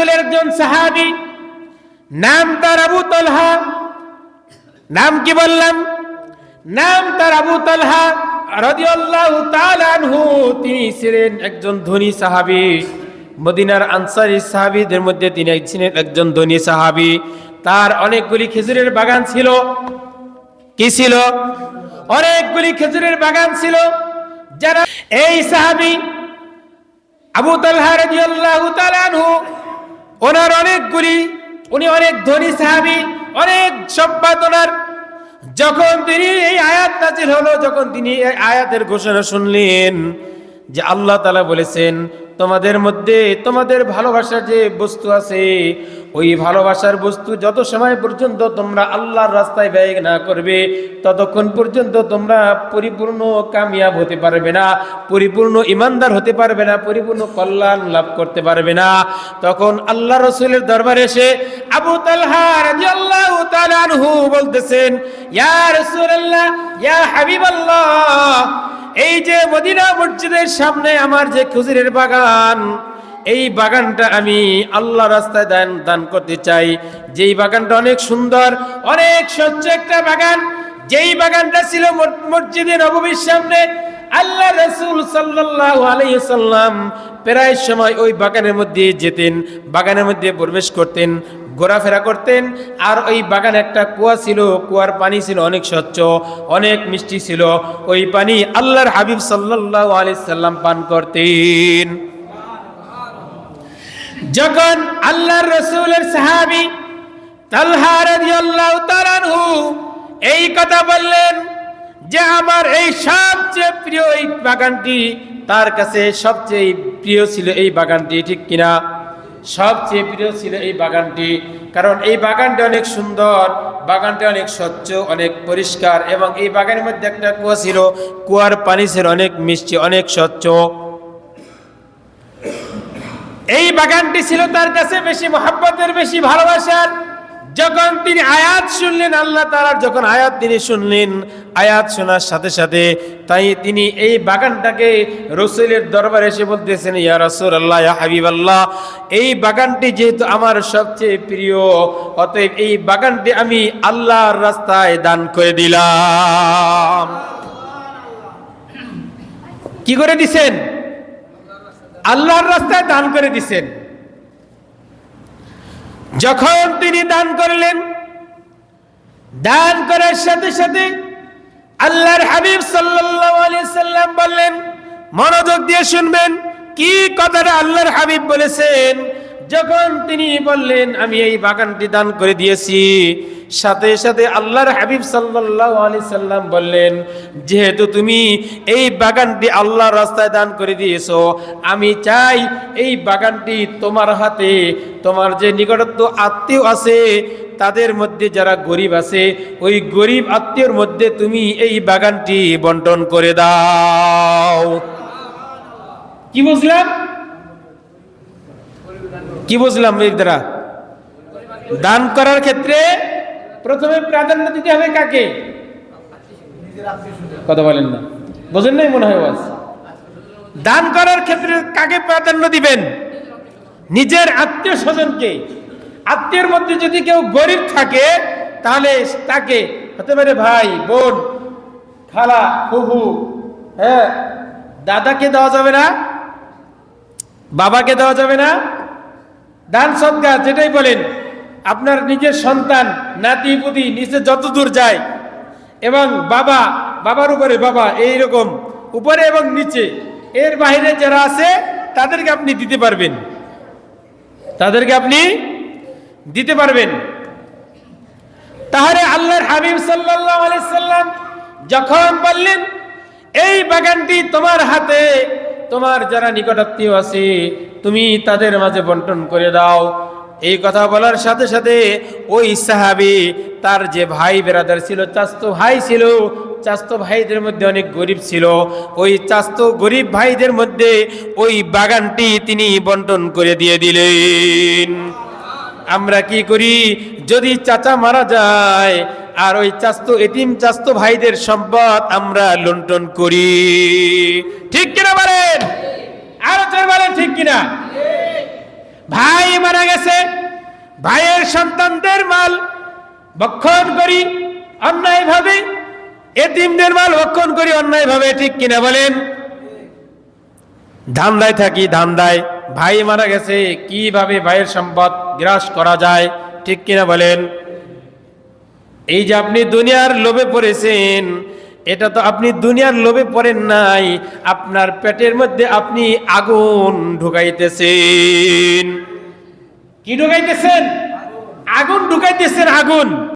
একজন সাহাবি, নাম তার আবু তলহা। নাম কি বললাম? নাম তার আবু তালহা তাআলা আনহু। তিনি ছিলেন একজন ধনী সাহাবী। মদিনার মধ্যে তিনি ছিলেন একজন ধনী তার অনেকগুলি খেজুরের বাগান ছিল। কি ছিল? অনেকগুলি খেজুরের বাগান ছিল। যারা এই সাহাবী আবু তালহা রাদিয়াল্লাহু তাআলা আনহু ওনার অনেকগুলি, উনি অনেক ধনী সাহাবি, অনেক সম্পাদ যখন তিনি এই আয়াত নাজিল হলো, যখন তিনি এই আয়াতের ঘোষণা শুনলেন, যে আল্লাহ তালা বলেছেন তোমাদের মধ্যে তোমাদের ভালোবাসার যে বস্তু আছে, ওই ভালোবাসার বস্তু যত সময় পর্যন্ত তোমরা আল্লাহর রাস্তায় ব্যয় না করবে, ততক্ষণ পর্যন্ত তোমরা পরিপূর্ণ কামিয়াব হতে পারবে না, পরিপূর্ণ ইমানদার হতে পারবে না, পরিপূর্ণ কল্যাণ লাভ করতে পারবে না। তখন আল্লাহ রসুলের দরবারে এসে আবু তালহা রাদিয়াল্লাহু তাআলা আনহু বলতেছেন, ইয়া রাসূলুল্লাহ, ইয়া হাবিবাল্লাহ এই যে মদিনা মসজিদের সামনে আমার যে খুজুরের বাগান, এই বাগানটা আমি আল্লাহ রাস্তায় দান দান করতে চাই। যেই বাগানটা অনেক সুন্দর, অনেক স্বচ্ছ একটা বাগান। যেই বাগানটা ছিল মসজিদের মসজিদে নববীর সামনে আল্লাহ রসুল সাল্লাল্লাহু আলাইহি সাল্লাম প্রায় সময় ওই বাগানের মধ্যে যেতেন, বাগানের মধ্যে প্রবেশ করতেন, ঘোরাফেরা করতেন, আর ওই বাগানে একটা কুয়া ছিল, কুয়ার পানি ছিল অনেক স্বচ্ছ, অনেক মিষ্টি ছিল, ওই পানি আল্লাহর হাবিব সাল্লাল্লাহু আলাইহি সাল্লাম পান করতেন। যখন আল্লাহর রসুলের সাহাবী তালহা রাদিয়াল্লাহু তাআলা এই কথা বললেন যে আমার এই সবচেয়ে প্রিয় এই বাগানটি তার কাছে সবচেয়ে প্রিয় ছিল এই বাগানটি, ঠিক কিনা? সবচেয়ে প্রিয় ছিল এই বাগানটি, কারণ এই বাগানটি অনেক সুন্দর, বাগানটি অনেক স্বচ্ছ, অনেক পরিষ্কার, এবং এই বাগানের মধ্যে একটা কুয়া ছিল, কুয়ার পানি ছিল অনেক মিষ্টি, অনেক স্বচ্ছ। এই বাগানটি ছিল তার কাছে বেশি মহাব্বতের, বেশি ভালোবাসার। যখন তিনি আয়াত শুনলেন, আল্লাহ তাআলার যখন আয়াত তিনি শুনলেন আয়াত শোনার সাথে সাথে তাই তিনি এই বাগানটাকে রসুলের দরবারে এসে বলতেছেন, ইয়া রাসূল আল্লাহ ইয়া হাবিব আল্লাহ এই বাগানটি যেহেতু আমার সবচেয়ে প্রিয়, অতএব এই বাগানটি আমি আল্লাহর রাস্তায় দান করে দিলাম। কি করে দিছেন? আল্লাহর রাস্তায় দান করে দিছেন। যখন তিনি দান করলেন, দান করার সাথে সাথে আল্লাহর হাবিব সাল্লাল্লাহু আলাইহি সাল্লাম বললেন, মনোযোগ দিয়ে শুনবেন, কি কথাটা আল্লাহর হাবিব বলেছেন? যখন তিনি বললেন, আমি এই বাগানটি দান করে দিয়েছি। সাথে সাথে আল্লাহর হাবিব সাল্লাল্লাহু আলাইহি সাল্লাম বললেন, যেহেতু তুমি এই বাগানটি আল্লাহর রাস্তায় দান করে দিয়েছ, আমি চাই এই বাগানটি তোমার হাতে, তোমার যে নিকটত্ব আত্মীয় আছে তাদের মধ্যে যারা গরিব আছে, ওই গরিব আত্মীয়র মধ্যে তুমি এই বাগানটি বন্টন করে দাও। কি বুঝলাম? কি বুঝলাম এই দ্বারা? দান করার ক্ষেত্রে প্রথমে প্রাধান্য দিতে হবে কাকে? কথা বলেন না। বোঝেন নাই মনে হয় দান করার ক্ষেত্রে কাকে প্রাধান্য দিবেন? নিজের আত্মীয় স্বজনকে। আত্মীয়ের মধ্যে যদি কেউ গরিব থাকে, তাহলে তাকে হতে পারে ভাই, বোন, খালা, ফুফু হ্যাঁ দাদাকে দেওয়া যাবে না, বাবাকে দেওয়া যাবে না, দান সদ্গা যেটাই বলেন, আপনার নিজের সন্তান, নাতি, পুতি নিচে যত দূর যায়, এবং বাবা, বাবার উপরে বাবা এই রকম উপরে এবং নিচে, এর বাইরে যারা আছে, তাদেরকে আপনি দিতে পারবেন। তাদেরকে আপনি দিতে পারবেন। তাহলে আল্লাহর হাবিব সাল্লাম যখন বললেন, এই বাগানটি তোমার হাতে, তোমার যারা নিকটাত্মীয় আছে, তুমি তাদের মাঝে বন্টন করে দাও। এই কথা বলার সাথে সাথে ওই সাহাবি তার যে ভাই বেরাদার ছিল, চাস্ত ভাই ছিল, চাস্তো ভাইদের মধ্যে অনেক গরিব ছিল, ওই চাস্তো গরিব ভাইদের মধ্যে ওই বাগানটি তিনি বন্টন করে দিয়ে দিলেন। আমরা কি করি? যদি চাচা মারা যায়, আর ওই চাস্তো, এতিম চাস্তো ভাইদের সম্পদ আমরা লুণ্ঠন করি। ঠিক কিনা বলেন? আরও চোর বলেন, ঠিক কিনা? ভাই মারা গেছে, ভাইয়ের সন্তানদের মাল ভক্ষণ করি অন্যায় ভাবে এতিমদের মাল ভক্ষণ করি অন্যায় ভাবে ঠিক কিনা বলেন? ধান্দায় থাকি, ধান্দায়। ভাই মারা গেছে, কীভাবে ভাইয়ের সম্পদ গ্রাস করা যায়? ঠিক কিনা বলেন? এই যে আপনি দুনিয়ার লোভে পড়েছেন, এটা তো আপনি দুনিয়ার লোভে পড়েন নাই, আপনার পেটের মধ্যে আপনি আগুন ঢুকাইতেছেন। কি ঢুকাইতেছেন? আগুন ঢুকাইতেছেন, আগুন।